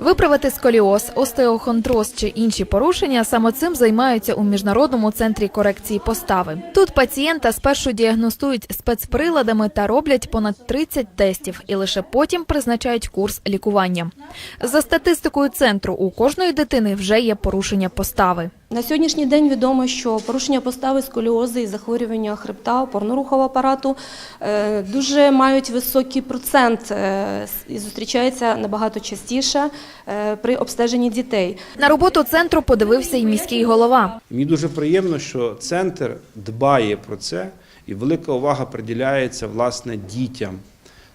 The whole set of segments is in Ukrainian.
Виправити сколіоз, остеохондроз чи інші порушення саме цим займаються у міжнародному центрі корекції постави. Тут пацієнта спершу діагностують спецприладами та роблять понад 30 тестів, і лише потім призначають курс лікування. За статистикою центру, у кожної дитини вже є порушення постави. На сьогоднішній день відомо, що порушення постави, сколіози і захворювання хребта, опорно-рухового апарату е, дуже мають високий процент е, і зустрічається набагато частіше е, при обстеженні дітей. На роботу центру подивився і міський голова. Мені дуже приємно, що центр дбає про це і велика увага приділяється власне дітям,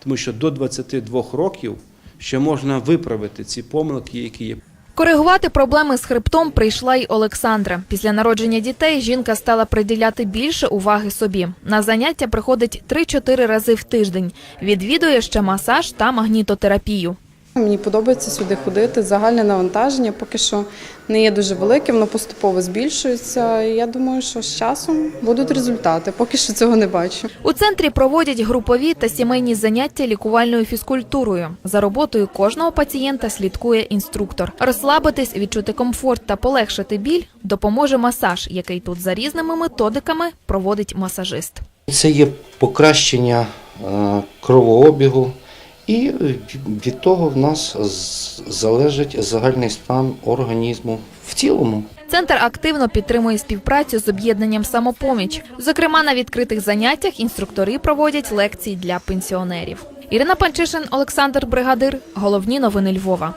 тому що до 22 років ще можна виправити ці помилки, які є. Коригувати проблеми з хребтом прийшла й Олександра. Після народження дітей жінка стала приділяти більше уваги собі. На заняття приходить 3-4 рази в тиждень. Відвідує ще масаж та магнітотерапію. Мені подобається сюди ходити. Загальне навантаження поки що не є дуже велике, воно поступово збільшується. І я думаю, що з часом будуть результати. Поки що цього не бачу. У центрі проводять групові та сімейні заняття лікувальною фізкультурою. За роботою кожного пацієнта слідкує інструктор. Розслабитись, відчути комфорт та полегшити біль допоможе масаж, який тут за різними методиками проводить масажист. Це є покращення е, кровообігу, і від того в нас залежить загальний стан організму в цілому. Центр активно підтримує співпрацю з об'єднанням самопоміч. Зокрема, на відкритих заняттях інструктори проводять лекції для пенсіонерів. Ірина Панчишин, Олександр Бригадир. Головні новини Львова.